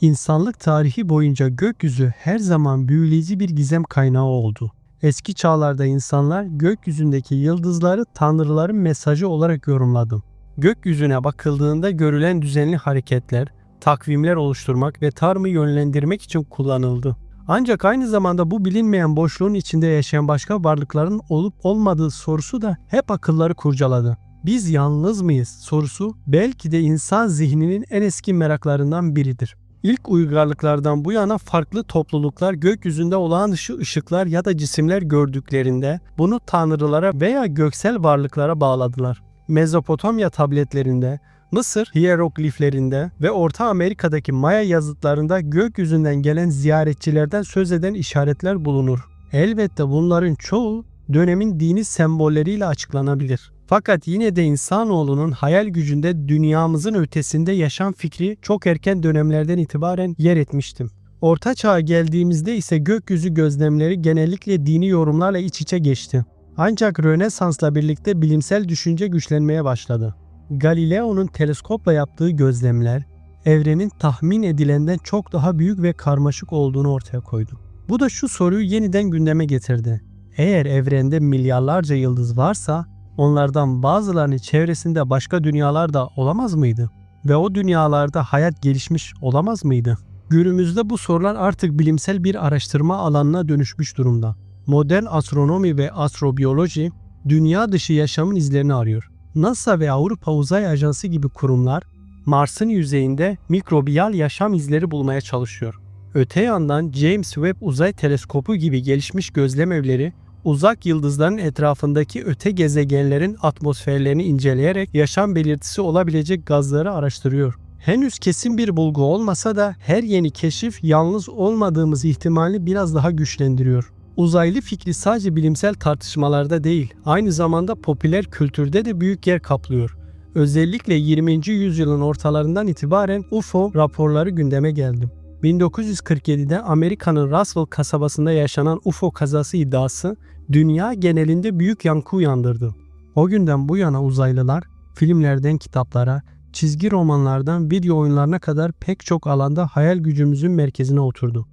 İnsanlık tarihi boyunca gökyüzü her zaman büyüleyici bir gizem kaynağı oldu. Eski çağlarda insanlar gökyüzündeki yıldızları tanrıların mesajı olarak yorumladı. Gökyüzüne bakıldığında görülen düzenli hareketler, takvimler oluşturmak ve tarımı yönlendirmek için kullanıldı. Ancak aynı zamanda bu bilinmeyen boşluğun içinde yaşayan başka varlıkların olup olmadığı sorusu da hep akılları kurcaladı. Biz yalnız mıyız sorusu belki de insan zihninin en eski meraklarından biridir. İlk uygarlıklardan bu yana farklı topluluklar gökyüzünde olağan dışı ışıklar ya da cisimler gördüklerinde bunu tanrılara veya göksel varlıklara bağladılar. Mezopotamya tabletlerinde, Mısır hiyerogliflerinde ve Orta Amerika'daki Maya yazıtlarında gökyüzünden gelen ziyaretçilerden söz eden işaretler bulunur. Elbette bunların çoğu dönemin dini sembolleriyle açıklanabilir. Fakat yine de insanoğlunun hayal gücünde dünyamızın ötesinde yaşam fikri çok erken dönemlerden itibaren yer etmiştim. Orta çağa geldiğimizde ise gökyüzü gözlemleri genellikle dini yorumlarla iç içe geçti. Ancak Rönesans'la birlikte bilimsel düşünce güçlenmeye başladı. Galileo'nun teleskopla yaptığı gözlemler evrenin tahmin edilenden çok daha büyük ve karmaşık olduğunu ortaya koydu. Bu da şu soruyu yeniden gündeme getirdi. Eğer evrende milyarlarca yıldız varsa onlardan bazılarının çevresinde başka dünyalar da olamaz mıydı? Ve o dünyalarda hayat gelişmiş olamaz mıydı? Günümüzde bu sorular artık bilimsel bir araştırma alanına dönüşmüş durumda. Modern astronomi ve astrobiyoloji dünya dışı yaşamın izlerini arıyor. NASA ve Avrupa Uzay Ajansı gibi kurumlar Mars'ın yüzeyinde mikrobiyal yaşam izleri bulmaya çalışıyor. Öte yandan James Webb Uzay Teleskopu gibi gelişmiş gözlem evleri uzak yıldızların etrafındaki öte gezegenlerin atmosferlerini inceleyerek yaşam belirtisi olabilecek gazları araştırıyor. Henüz kesin bir bulgu olmasa da her yeni keşif yalnız olmadığımız ihtimalini biraz daha güçlendiriyor. Uzaylı fikri sadece bilimsel tartışmalarda değil, aynı zamanda popüler kültürde de büyük yer kaplıyor. Özellikle 20. yüzyılın ortalarından itibaren UFO raporları gündeme geldi. 1947'de Amerika'nın Roswell kasabasında yaşanan UFO kazası iddiası dünya genelinde büyük yankı uyandırdı. O günden bu yana uzaylılar filmlerden kitaplara, çizgi romanlardan video oyunlarına kadar pek çok alanda hayal gücümüzün merkezine oturdu.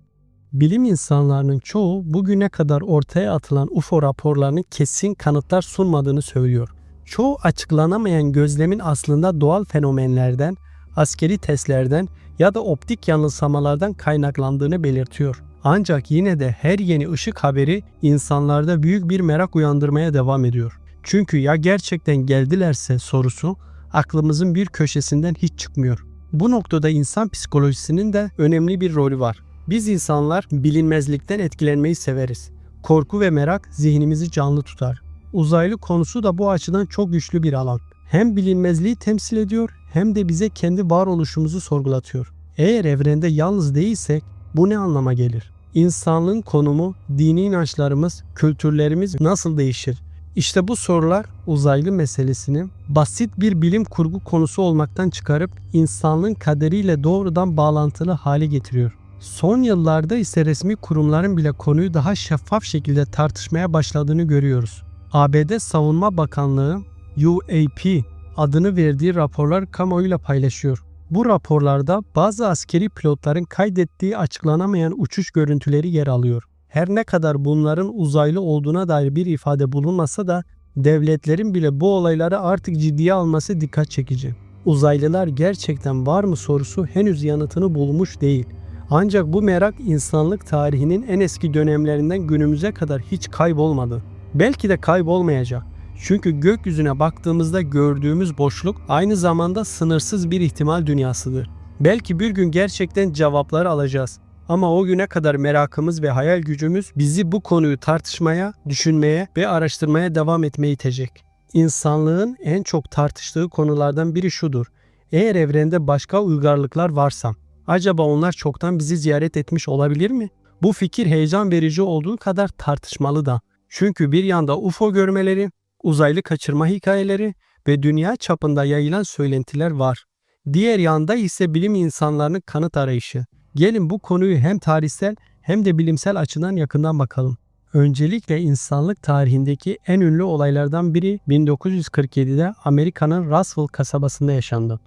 Bilim insanlarının çoğu bugüne kadar ortaya atılan UFO raporlarının kesin kanıtlar sunmadığını söylüyor. Çoğu açıklanamayan gözlemin aslında doğal fenomenlerden, askeri testlerden ya da optik yanılsamalardan kaynaklandığını belirtiyor. Ancak yine de her yeni ışık haberi insanlarda büyük bir merak uyandırmaya devam ediyor. Çünkü ya gerçekten geldilerse sorusu aklımızın bir köşesinden hiç çıkmıyor. Bu noktada insan psikolojisinin de önemli bir rolü var. Biz insanlar bilinmezlikten etkilenmeyi severiz. Korku ve merak zihnimizi canlı tutar. Uzaylı konusu da bu açıdan çok güçlü bir alan. Hem bilinmezliği temsil ediyor hem de bize kendi varoluşumuzu sorgulatıyor. Eğer evrende yalnız değilsek bu ne anlama gelir? İnsanlığın konumu, dini inançlarımız, kültürlerimiz nasıl değişir? İşte bu sorular uzaylı meselesini basit bir bilim kurgu konusu olmaktan çıkarıp insanlığın kaderiyle doğrudan bağlantılı hale getiriyor. Son yıllarda ise resmi kurumların bile konuyu daha şeffaf şekilde tartışmaya başladığını görüyoruz. ABD Savunma Bakanlığı UAP adını verdiği raporlar kamuoyuyla paylaşıyor. Bu raporlarda bazı askeri pilotların kaydettiği açıklanamayan uçuş görüntüleri yer alıyor. Her ne kadar bunların uzaylı olduğuna dair bir ifade bulunmasa da devletlerin bile bu olayları artık ciddiye alması dikkat çekici. Uzaylılar gerçekten var mı sorusu henüz yanıtını bulmuş değil. Ancak bu merak insanlık tarihinin en eski dönemlerinden günümüze kadar hiç kaybolmadı. Belki de kaybolmayacak. Çünkü gökyüzüne baktığımızda gördüğümüz boşluk aynı zamanda sınırsız bir ihtimal dünyasıdır. Belki bir gün gerçekten cevapları alacağız. Ama o güne kadar merakımız ve hayal gücümüz bizi bu konuyu tartışmaya, düşünmeye ve araştırmaya devam etmeye itecek. İnsanlığın en çok tartıştığı konulardan biri şudur. Eğer evrende başka uygarlıklar varsa, acaba onlar çoktan bizi ziyaret etmiş olabilir mi? Bu fikir heyecan verici olduğu kadar tartışmalı da. Çünkü bir yanda UFO görmeleri, uzaylı kaçırma hikayeleri ve dünya çapında yayılan söylentiler var. Diğer yanda ise bilim insanlarının kanıt arayışı. Gelin bu konuyu hem tarihsel hem de bilimsel açıdan yakından bakalım. Öncelikle insanlık tarihindeki en ünlü olaylardan biri 1947'de Amerika'nın Roswell kasabasında yaşandı.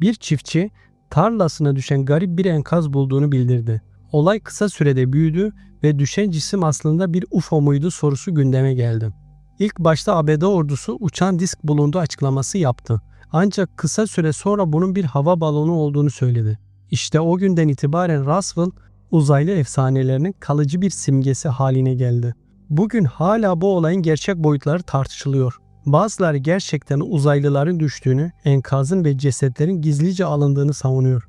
Bir çiftçi tarlasına düşen garip bir enkaz bulduğunu bildirdi. Olay kısa sürede büyüdü ve düşen cisim aslında bir UFO muydu sorusu gündeme geldi. İlk başta ABD ordusu uçan disk bulundu açıklaması yaptı. Ancak kısa süre sonra bunun bir hava balonu olduğunu söyledi. İşte o günden itibaren Roswell uzaylı efsanelerinin kalıcı bir simgesi haline geldi. Bugün hala bu olayın gerçek boyutları tartışılıyor. Bazıları gerçekten uzaylıların düştüğünü, enkazın ve cesetlerin gizlice alındığını savunuyor.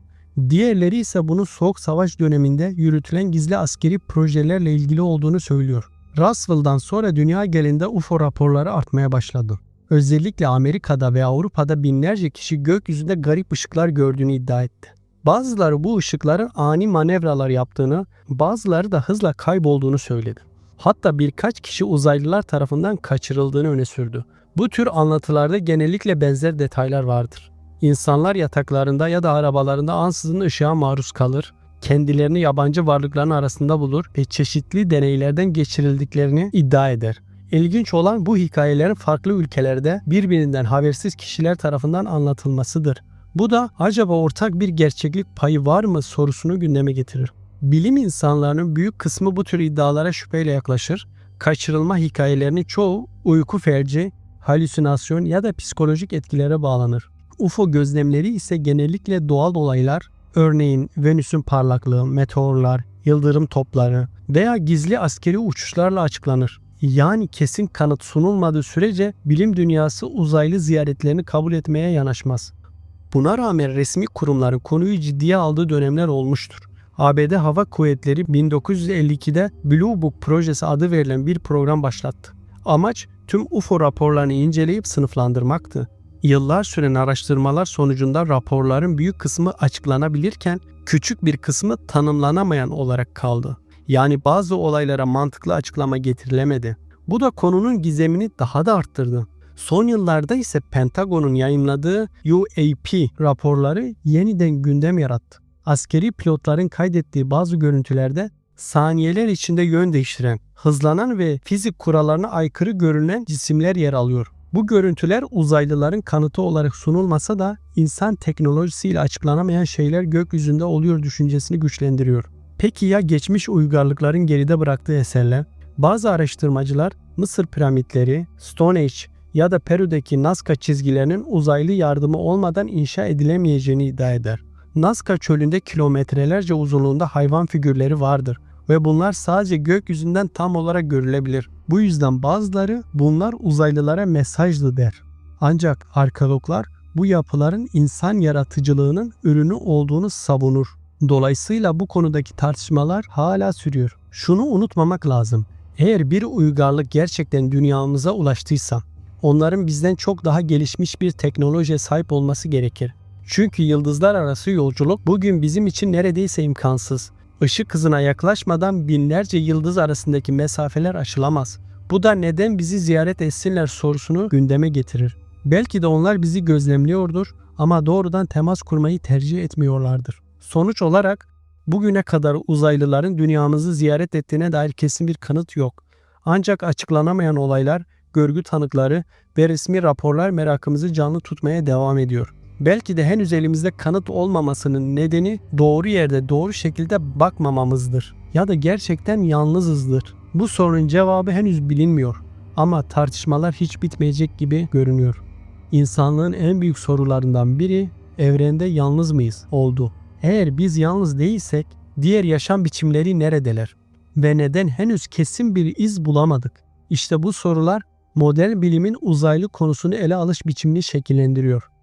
Diğerleri ise bunun Soğuk Savaş döneminde yürütülen gizli askeri projelerle ilgili olduğunu söylüyor. Roswell'dan sonra dünya genelinde UFO raporları artmaya başladı. Özellikle Amerika'da ve Avrupa'da binlerce kişi gökyüzünde garip ışıklar gördüğünü iddia etti. Bazıları bu ışıkların ani manevralar yaptığını, bazıları da hızla kaybolduğunu söyledi. Hatta birkaç kişi uzaylılar tarafından kaçırıldığını öne sürdü. Bu tür anlatılarda genellikle benzer detaylar vardır. İnsanlar yataklarında ya da arabalarında ansızın ışığa maruz kalır, kendilerini yabancı varlıkların arasında bulur ve çeşitli deneylerden geçirildiklerini iddia eder. İlginç olan bu hikayelerin farklı ülkelerde birbirinden habersiz kişiler tarafından anlatılmasıdır. Bu da acaba ortak bir gerçeklik payı var mı sorusunu gündeme getirir. Bilim insanlarının büyük kısmı bu tür iddialara şüpheyle yaklaşır. Kaçırılma hikayelerinin çoğu uyku felci, halüsinasyon ya da psikolojik etkilere bağlanır. UFO gözlemleri ise genellikle doğal olaylar, örneğin Venüs'ün parlaklığı, meteorlar, yıldırım topları veya gizli askeri uçuşlarla açıklanır. Yani kesin kanıt sunulmadığı sürece bilim dünyası uzaylı ziyaretlerini kabul etmeye yanaşmaz. Buna rağmen resmi kurumların konuyu ciddiye aldığı dönemler olmuştur. ABD Hava Kuvvetleri 1952'de Blue Book projesi adı verilen bir program başlattı. Amaç tüm UFO raporlarını inceleyip sınıflandırmaktı. Yıllar süren araştırmalar sonucunda raporların büyük kısmı açıklanabilirken küçük bir kısmı tanımlanamayan olarak kaldı. Yani bazı olaylara mantıklı açıklama getirilemedi. Bu da konunun gizemini daha da arttırdı. Son yıllarda ise Pentagon'un yayınladığı UAP raporları yeniden gündem yarattı. Askeri pilotların kaydettiği bazı görüntülerde saniyeler içinde yön değiştiren, hızlanan ve fizik kurallarına aykırı görünen cisimler yer alıyor. Bu görüntüler uzaylıların kanıtı olarak sunulmasa da insan teknolojisiyle açıklanamayan şeyler gökyüzünde oluyor düşüncesini güçlendiriyor. Peki ya geçmiş uygarlıkların geride bıraktığı eserler? Bazı araştırmacılar Mısır piramitleri, Stone Age ya da Peru'daki Nazca çizgilerinin uzaylı yardımı olmadan inşa edilemeyeceğini iddia eder. Nazca çölünde kilometrelerce uzunluğunda hayvan figürleri vardır ve bunlar sadece gökyüzünden tam olarak görülebilir. Bu yüzden bazıları bunlar uzaylılara mesajlı der. Ancak arkeologlar bu yapıların insan yaratıcılığının ürünü olduğunu savunur. Dolayısıyla bu konudaki tartışmalar hala sürüyor. Şunu unutmamak lazım. Eğer bir uygarlık gerçekten dünyamıza ulaştıysa onların bizden çok daha gelişmiş bir teknolojiye sahip olması gerekir. Çünkü yıldızlar arası yolculuk bugün bizim için neredeyse imkansız. Işık hızına yaklaşmadan binlerce yıldız arasındaki mesafeler aşılamaz. Bu da neden bizi ziyaret etsinler sorusunu gündeme getirir. Belki de onlar bizi gözlemliyordur ama doğrudan temas kurmayı tercih etmiyorlardır. Sonuç olarak bugüne kadar uzaylıların dünyamızı ziyaret ettiğine dair kesin bir kanıt yok. Ancak açıklanamayan olaylar, görgü tanıkları ve resmi raporlar merakımızı canlı tutmaya devam ediyor. Belki de henüz elimizde kanıt olmamasının nedeni doğru yerde doğru şekilde bakmamamızdır. Ya da gerçekten yalnızızdır. Bu sorunun cevabı henüz bilinmiyor. Ama tartışmalar hiç bitmeyecek gibi görünüyor. İnsanlığın en büyük sorularından biri evrende yalnız mıyız oldu. Eğer biz yalnız değilsek diğer yaşam biçimleri neredeler? Ve neden henüz kesin bir iz bulamadık? İşte bu sorular modern bilimin uzaylı konusunu ele alış biçimini şekillendiriyor.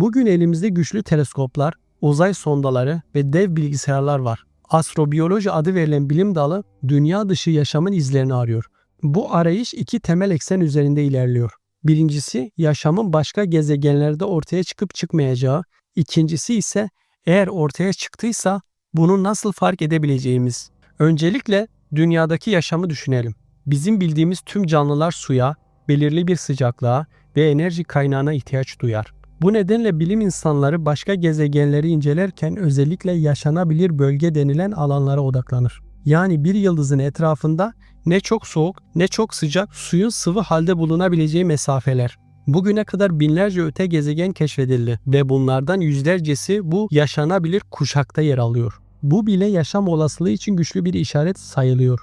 Bugün elimizde güçlü teleskoplar, uzay sondaları ve dev bilgisayarlar var. Astrobiyoloji adı verilen bilim dalı dünya dışı yaşamın izlerini arıyor. Bu arayış iki temel eksen üzerinde ilerliyor. Birincisi yaşamın başka gezegenlerde ortaya çıkıp çıkmayacağı, ikincisi ise eğer ortaya çıktıysa bunu nasıl fark edebileceğimiz. Öncelikle dünyadaki yaşamı düşünelim. Bizim bildiğimiz tüm canlılar suya, belirli bir sıcaklığa ve enerji kaynağına ihtiyaç duyar. Bu nedenle bilim insanları başka gezegenleri incelerken özellikle yaşanabilir bölge denilen alanlara odaklanır. Yani bir yıldızın etrafında ne çok soğuk ne çok sıcak suyun sıvı halde bulunabileceği mesafeler. Bugüne kadar binlerce öte gezegen keşfedildi ve bunlardan yüzlercesi bu yaşanabilir kuşakta yer alıyor. Bu bile yaşam olasılığı için güçlü bir işaret sayılıyor.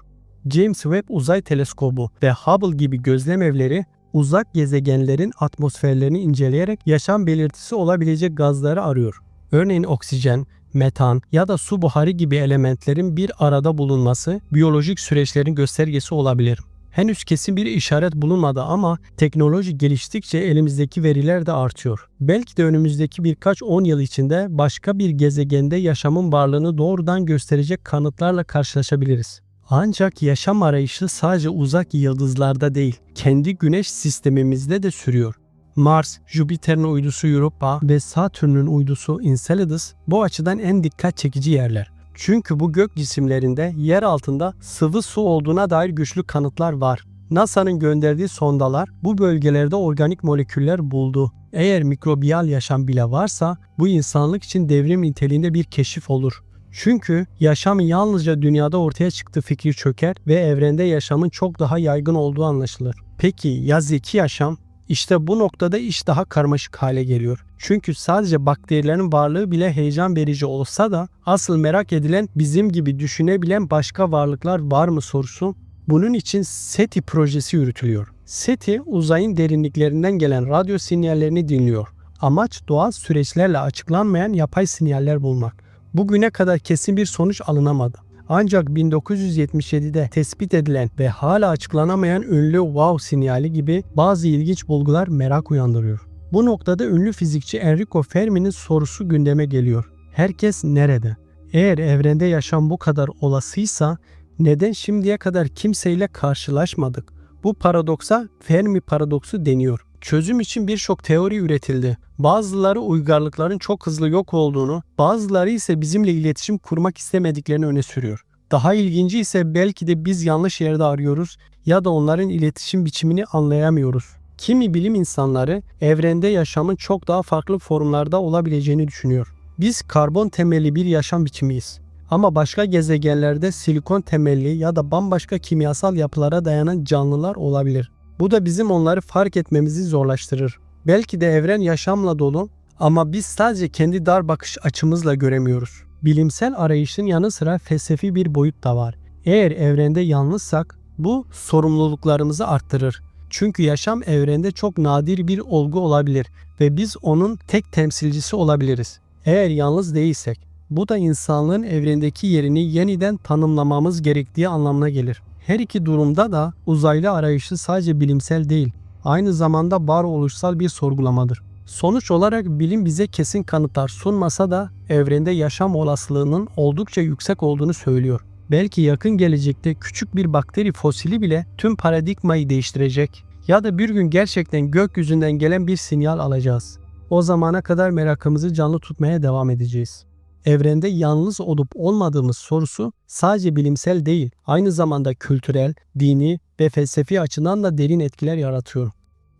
James Webb Uzay Teleskobu ve Hubble gibi gözlem evleri uzak gezegenlerin atmosferlerini inceleyerek yaşam belirtisi olabilecek gazları arıyor. Örneğin oksijen, metan ya da su buharı gibi elementlerin bir arada bulunması biyolojik süreçlerin göstergesi olabilir. Henüz kesin bir işaret bulunmadı ama teknoloji geliştikçe elimizdeki veriler de artıyor. Belki de önümüzdeki birkaç 10 yıl içinde başka bir gezegende yaşamın varlığını doğrudan gösterecek kanıtlarla karşılaşabiliriz. Ancak yaşam arayışı sadece uzak yıldızlarda değil, kendi güneş sistemimizde de sürüyor. Mars, Jüpiter'in uydusu Europa ve Satürn'ün uydusu Enceladus bu açıdan en dikkat çekici yerler. Çünkü bu gök cisimlerinde yer altında sıvı su olduğuna dair güçlü kanıtlar var. NASA'nın gönderdiği sondalar bu bölgelerde organik moleküller buldu. Eğer mikrobiyal yaşam bile varsa bu insanlık için devrim niteliğinde bir keşif olur. Çünkü yaşam yalnızca dünyada ortaya çıktı fikri çöker ve evrende yaşamın çok daha yaygın olduğu anlaşılır. Peki ya zeki yaşam? İşte bu noktada iş daha karmaşık hale geliyor. Çünkü sadece bakterilerin varlığı bile heyecan verici olsa da asıl merak edilen bizim gibi düşünebilen başka varlıklar var mı sorusu. Bunun için SETI projesi yürütülüyor. SETI uzayın derinliklerinden gelen radyo sinyallerini dinliyor. Amaç doğal süreçlerle açıklanmayan yapay sinyaller bulmak. Bugüne kadar kesin bir sonuç alınamadı. Ancak 1977'de tespit edilen ve hala açıklanamayan ünlü wow sinyali gibi bazı ilginç bulgular merak uyandırıyor. Bu noktada ünlü fizikçi Enrico Fermi'nin sorusu gündeme geliyor. Herkes nerede? Eğer evrende yaşam bu kadar olasıysa neden şimdiye kadar kimseyle karşılaşmadık? Bu paradoksa Fermi paradoksu deniyor. Çözüm için birçok teori üretildi. Bazıları uygarlıkların çok hızlı yok olduğunu, bazıları ise bizimle iletişim kurmak istemediklerini öne sürüyor. Daha ilginci ise belki de biz yanlış yerde arıyoruz ya da onların iletişim biçimini anlayamıyoruz. Kimi bilim insanları evrende yaşamın çok daha farklı formlarda olabileceğini düşünüyor. Biz karbon temelli bir yaşam biçimiyiz. Ama başka gezegenlerde silikon temelli ya da bambaşka kimyasal yapılara dayanan canlılar olabilir. Bu da bizim onları fark etmemizi zorlaştırır. Belki de evren yaşamla dolu ama biz sadece kendi dar bakış açımızla göremiyoruz. Bilimsel arayışın yanı sıra felsefi bir boyut da var. Eğer evrende yalnızsak bu sorumluluklarımızı arttırır. Çünkü yaşam evrende çok nadir bir olgu olabilir ve biz onun tek temsilcisi olabiliriz. Eğer yalnız değilsek, bu da insanlığın evrendeki yerini yeniden tanımlamamız gerektiği anlamına gelir. Her iki durumda da uzaylı arayışı sadece bilimsel değil, aynı zamanda varoluşsal bir sorgulamadır. Sonuç olarak bilim bize kesin kanıtlar sunmasa da evrende yaşam olasılığının oldukça yüksek olduğunu söylüyor. Belki yakın gelecekte küçük bir bakteri fosili bile tüm paradigmayı değiştirecek. Ya da bir gün gerçekten gökyüzünden gelen bir sinyal alacağız. O zamana kadar merakımızı canlı tutmaya devam edeceğiz evrende yalnız olup olmadığımız sorusu sadece bilimsel değil, aynı zamanda kültürel, dini ve felsefi açıdan da derin etkiler yaratıyor.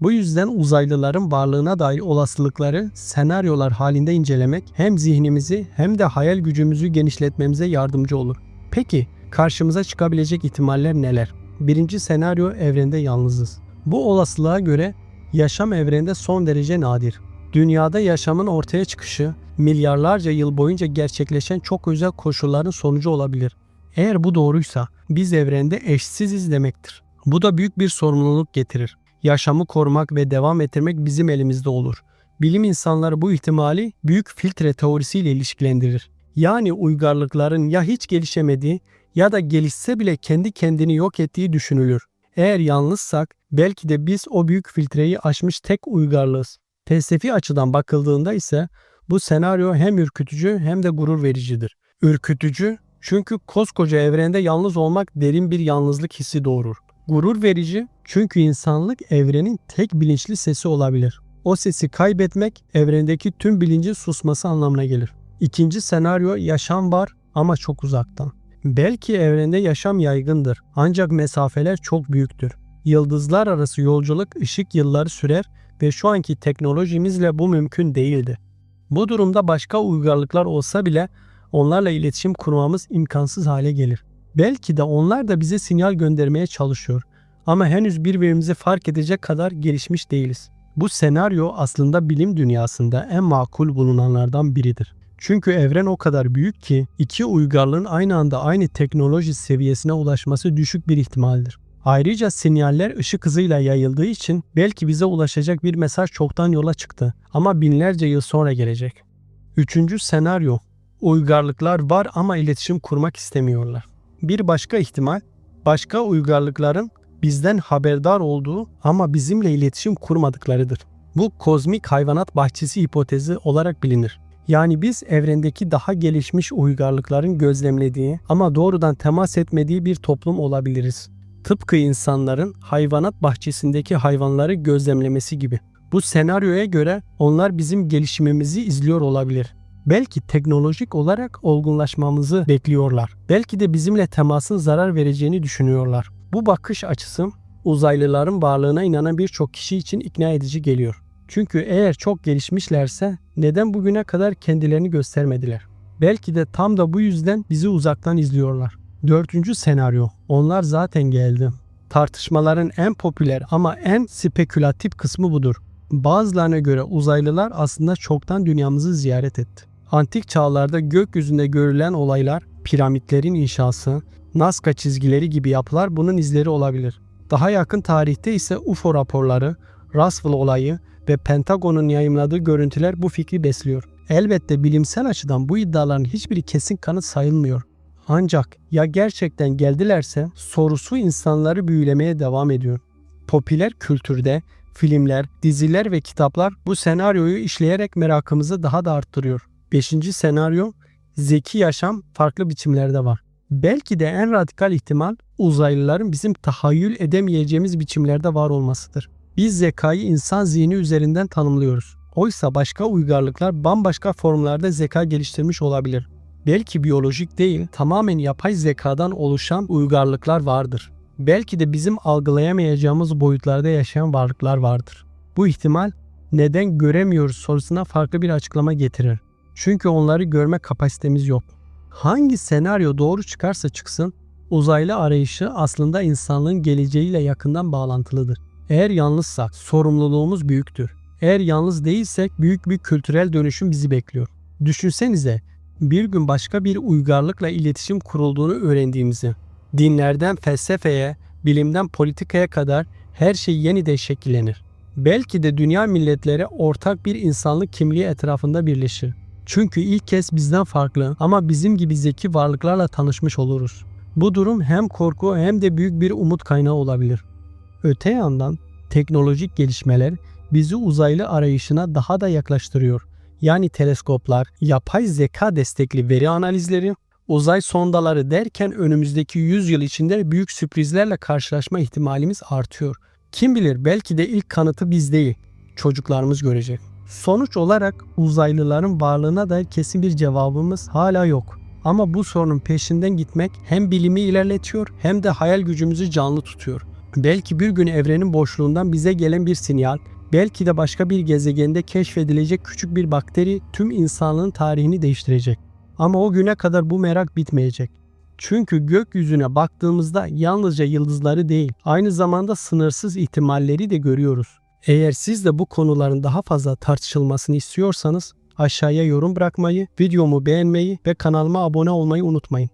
Bu yüzden uzaylıların varlığına dair olasılıkları senaryolar halinde incelemek hem zihnimizi hem de hayal gücümüzü genişletmemize yardımcı olur. Peki karşımıza çıkabilecek ihtimaller neler? Birinci senaryo evrende yalnızız. Bu olasılığa göre yaşam evrende son derece nadir. Dünyada yaşamın ortaya çıkışı milyarlarca yıl boyunca gerçekleşen çok özel koşulların sonucu olabilir. Eğer bu doğruysa biz evrende eşsiziz demektir. Bu da büyük bir sorumluluk getirir. Yaşamı korumak ve devam ettirmek bizim elimizde olur. Bilim insanları bu ihtimali büyük filtre teorisiyle ilişkilendirir. Yani uygarlıkların ya hiç gelişemediği ya da gelişse bile kendi kendini yok ettiği düşünülür. Eğer yalnızsak belki de biz o büyük filtreyi aşmış tek uygarlığız. Felsefi açıdan bakıldığında ise bu senaryo hem ürkütücü hem de gurur vericidir. Ürkütücü çünkü koskoca evrende yalnız olmak derin bir yalnızlık hissi doğurur. Gurur verici çünkü insanlık evrenin tek bilinçli sesi olabilir. O sesi kaybetmek evrendeki tüm bilincin susması anlamına gelir. İkinci senaryo yaşam var ama çok uzaktan. Belki evrende yaşam yaygındır ancak mesafeler çok büyüktür. Yıldızlar arası yolculuk ışık yılları sürer ve şu anki teknolojimizle bu mümkün değildi. Bu durumda başka uygarlıklar olsa bile onlarla iletişim kurmamız imkansız hale gelir. Belki de onlar da bize sinyal göndermeye çalışıyor ama henüz birbirimizi fark edecek kadar gelişmiş değiliz. Bu senaryo aslında bilim dünyasında en makul bulunanlardan biridir. Çünkü evren o kadar büyük ki iki uygarlığın aynı anda aynı teknoloji seviyesine ulaşması düşük bir ihtimaldir. Ayrıca sinyaller ışık hızıyla yayıldığı için belki bize ulaşacak bir mesaj çoktan yola çıktı ama binlerce yıl sonra gelecek. Üçüncü senaryo. Uygarlıklar var ama iletişim kurmak istemiyorlar. Bir başka ihtimal, başka uygarlıkların bizden haberdar olduğu ama bizimle iletişim kurmadıklarıdır. Bu kozmik hayvanat bahçesi hipotezi olarak bilinir. Yani biz evrendeki daha gelişmiş uygarlıkların gözlemlediği ama doğrudan temas etmediği bir toplum olabiliriz. Tıpkı insanların hayvanat bahçesindeki hayvanları gözlemlemesi gibi. Bu senaryoya göre onlar bizim gelişimimizi izliyor olabilir. Belki teknolojik olarak olgunlaşmamızı bekliyorlar. Belki de bizimle temasın zarar vereceğini düşünüyorlar. Bu bakış açısı uzaylıların varlığına inanan birçok kişi için ikna edici geliyor. Çünkü eğer çok gelişmişlerse neden bugüne kadar kendilerini göstermediler? Belki de tam da bu yüzden bizi uzaktan izliyorlar. Dördüncü senaryo. Onlar zaten geldi. Tartışmaların en popüler ama en spekülatif kısmı budur. Bazılarına göre uzaylılar aslında çoktan dünyamızı ziyaret etti. Antik çağlarda gökyüzünde görülen olaylar, piramitlerin inşası, Nazca çizgileri gibi yapılar bunun izleri olabilir. Daha yakın tarihte ise UFO raporları, Roswell olayı ve Pentagon'un yayımladığı görüntüler bu fikri besliyor. Elbette bilimsel açıdan bu iddiaların hiçbiri kesin kanıt sayılmıyor. Ancak ya gerçekten geldilerse sorusu insanları büyülemeye devam ediyor. Popüler kültürde filmler, diziler ve kitaplar bu senaryoyu işleyerek merakımızı daha da arttırıyor. Beşinci senaryo zeki yaşam farklı biçimlerde var. Belki de en radikal ihtimal uzaylıların bizim tahayyül edemeyeceğimiz biçimlerde var olmasıdır. Biz zekayı insan zihni üzerinden tanımlıyoruz. Oysa başka uygarlıklar bambaşka formlarda zeka geliştirmiş olabilir. Belki biyolojik değil, tamamen yapay zekadan oluşan uygarlıklar vardır. Belki de bizim algılayamayacağımız boyutlarda yaşayan varlıklar vardır. Bu ihtimal neden göremiyoruz sorusuna farklı bir açıklama getirir. Çünkü onları görme kapasitemiz yok. Hangi senaryo doğru çıkarsa çıksın, uzaylı arayışı aslında insanlığın geleceğiyle yakından bağlantılıdır. Eğer yalnızsak sorumluluğumuz büyüktür. Eğer yalnız değilsek büyük bir kültürel dönüşüm bizi bekliyor. Düşünsenize bir gün başka bir uygarlıkla iletişim kurulduğunu öğrendiğimizi. Dinlerden felsefeye, bilimden politikaya kadar her şey yeniden şekillenir. Belki de dünya milletleri ortak bir insanlık kimliği etrafında birleşir. Çünkü ilk kez bizden farklı ama bizim gibi zeki varlıklarla tanışmış oluruz. Bu durum hem korku hem de büyük bir umut kaynağı olabilir. Öte yandan teknolojik gelişmeler bizi uzaylı arayışına daha da yaklaştırıyor. Yani teleskoplar, yapay zeka destekli veri analizleri, uzay sondaları derken önümüzdeki 100 yıl içinde büyük sürprizlerle karşılaşma ihtimalimiz artıyor. Kim bilir belki de ilk kanıtı biz değil, çocuklarımız görecek. Sonuç olarak uzaylıların varlığına dair kesin bir cevabımız hala yok. Ama bu sorunun peşinden gitmek hem bilimi ilerletiyor hem de hayal gücümüzü canlı tutuyor. Belki bir gün evrenin boşluğundan bize gelen bir sinyal, belki de başka bir gezegende keşfedilecek küçük bir bakteri tüm insanlığın tarihini değiştirecek. Ama o güne kadar bu merak bitmeyecek. Çünkü gökyüzüne baktığımızda yalnızca yıldızları değil, aynı zamanda sınırsız ihtimalleri de görüyoruz. Eğer siz de bu konuların daha fazla tartışılmasını istiyorsanız aşağıya yorum bırakmayı, videomu beğenmeyi ve kanalıma abone olmayı unutmayın.